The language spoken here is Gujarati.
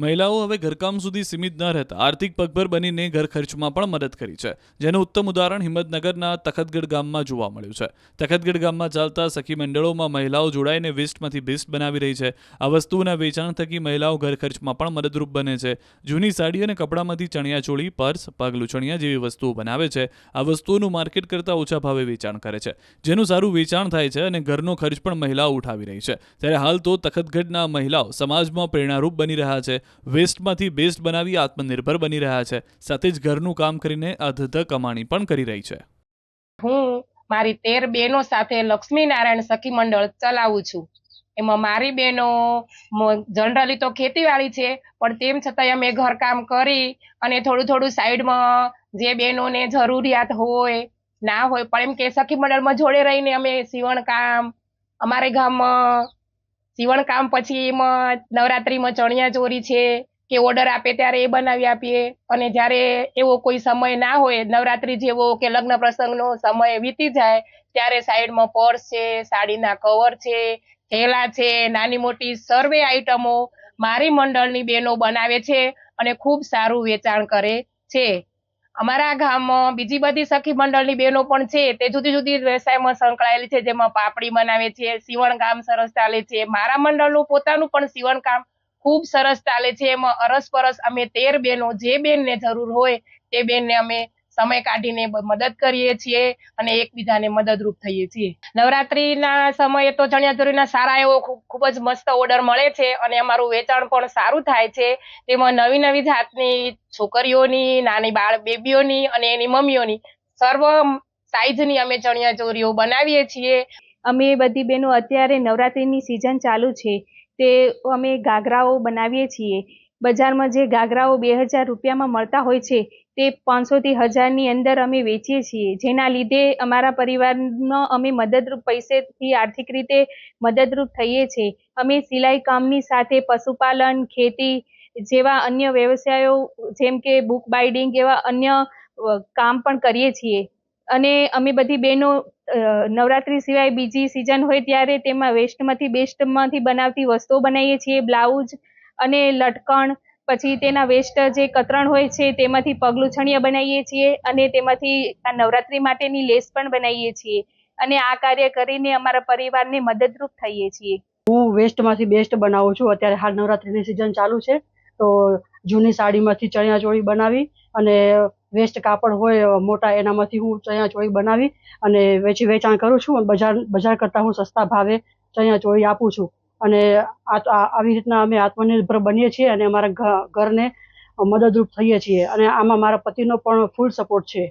મહિલાઓ હવે ઘરકામ સુધી સીમિત ન રહેતા આર્થિક પગભર બનીને ઘર ખર્ચમાં પણ મદદ કરી છે, જેનું ઉત્તમ ઉદાહરણ હિંમતનગરના તખતગઢ ગામમાં જોવા મળ્યું છે. તખતગઢ ગામમાં ચાલતા સખી મંડળોમાં મહિલાઓ જોડાઈને વેસ્ટમાંથી બેસ્ટ બનાવી રહી છે. આ વસ્તુઓના વેચાણ થકી મહિલાઓ ઘર ખર્ચમાં પણ મદદરૂપ બને છે. જૂની સાડી અને કપડામાંથી ચણિયાચોળી પર્સ પગલુંચણિયા જેવી વસ્તુઓ બનાવે છે. આ વસ્તુઓનું માર્કેટ કરતાં ઓછા ભાવે વેચાણ કરે છે. જેનું સારું વેચાણ થાય છે અને ઘરનો ખર્ચ પણ મહિલાઓ ઉઠાવી રહી છે. ત્યારે હાલ તો તખતગઢના મહિલાઓ સમાજમાં પ્રેરણારૂપ બની રહ્યા છે. વેસ્ટમાંથી બેસ્ટ બનાવી આત્મનિર્ભર બની રહ્યા છે. સાથે જ ઘરનું કામ કરીને અધધ કમાણી પણ કરી રહી છે. હું મારી તેર બહેનો સાથે લક્ષ્મીનારાયણ સખી મંડળ ચલાવું છું. એમાં મારી બહેનો જનરલી તો ખેતીવાડી છે, પણ તેમ છતાંય અમે ઘરકામ કરી અને થોડું થોડું સાઈડમાં જે બહેનોને જરૂરિયાત હોય, ના હોય, પણ એમ કે સખી મંડળમાં જોડે રહીને અમે સીવણ કામ, અમારે ગામમાં સીવણ કામ પછી એમાં, નવરાત્રીમાં ચણિયા ચોરી છે કે ઓર્ડર આપે ત્યારે એ બનાવી આપીએ. અને જ્યારે એવો કોઈ સમય ના હોય, નવરાત્રી જેવો કે લગ્ન પ્રસંગનો સમય વીતી જાય, ત્યારે સાઈડમાં પર્સ છે, સાડીના કવર છે, થેલા છે, નાની મોટી સર્વે આઈટમો મારી મંડળની બહેનો બનાવે છે અને ખૂબ સારું વેચાણ કરે છે. અમારા ગામમાં બીજી બધી સખી મંડળની બહેનો પણ છે. તે જુદી જુદી વ્યવસાયમાં સંકળાયેલી છે. જેમાં પાપડી બનાવે છે, સીવણ કામ સરસ ચાલે છે. મારા મંડળનું પોતાનું પણ સીવણ કામ ખૂબ સરસ ચાલે છે. એમાં અરસપરસ અમે તેર બહેનો, જે બેનને જરૂર હોય તે બેનને અમે સમય કાઢીને મદદ કરીએ છીએ અને એકબીજાને મદદરૂપ થઈએ છીએ. નવરાત્રીના સમયે તો ચણિયાચોળીના સારા એવો ખૂબ જ મસ્ત ઓર્ડર મળે છે અને અમારું વેચાણ પણ સારું થાય છે. તેમાં નવી નવી જાતની છોકરીઓની, નાની બાળ બેબીઓની અને એની મમ્મીઓની સર્વ સાઈઝની અમે ચણિયાચોળીઓ બનાવીએ છીએ. અમે બધી બહેનો અત્યારે નવરાત્રિની સિઝન ચાલુ છે. તે અમે ઘાઘરાઓ બનાવીએ છીએ. બજારમાં જે ઘાઘરાઓ બે હજાર રૂપિયામાં મળતા હોય છે, તે પાંચસોથી હજારની અંદર અમે વેચીએ છીએ. જેના લીધે અમારા પરિવારનો અમે મદદરૂપ પૈસેથી આર્થિક રીતે મદદરૂપ થઈએ છીએ અમે સિલાઈ કામની સાથે પશુપાલન, ખેતી જેવા અન્ય વ્યવસાયો, જેમ કે બુક બાઇડિંગ એવા અન્ય કામ પણ કરીએ છીએ. અને અમે બધી બહેનો નવરાત્રી સિવાય બીજી સિઝન હોય ત્યારે તેમાં વેસ્ટમાંથી બેસ્ટમાંથી બનાવતી વસ્તુઓ બનાવીએ છીએ. બ્લાઉઝ અને લટકણ, પછી તેના વેસ્ટ જે કતરણ હોય છે, તેમાંથી પગલુછણિયા બનાવીએ છીએ અને તેમાંથી આ નવરાત્રી માટેની લેસ પણ બનાવીએ છીએ. અને આ કાર્ય કરીને અમારા પરિવારને મદદરૂપ થઈએ છીએ. હું વેસ્ટમાંથી બેસ્ટ બનાવું છું. અત્યારે હાલ નવરાત્રીની સિઝન ચાલુ છે. તો જૂની સાડીમાંથી ચણિયાચોળી બનાવી અને વેસ્ટ કાપડ હોય મોટા એનામાંથી હું ચણિયાચોળી બનાવી અને વેચી વેચાણ કરું છું બજાર બજાર કરતાં હું સસ્તા ભાવે ચણિયાચોળી આપું છું. અને આવી રીતના અમે આત્મનિર્ભર બનીએ છીએ અને અમારા ઘરને મદદરૂપ થઈએ છીએ. અને આમાં મારા પતિનો પણ ફૂલ સપોર્ટ છે.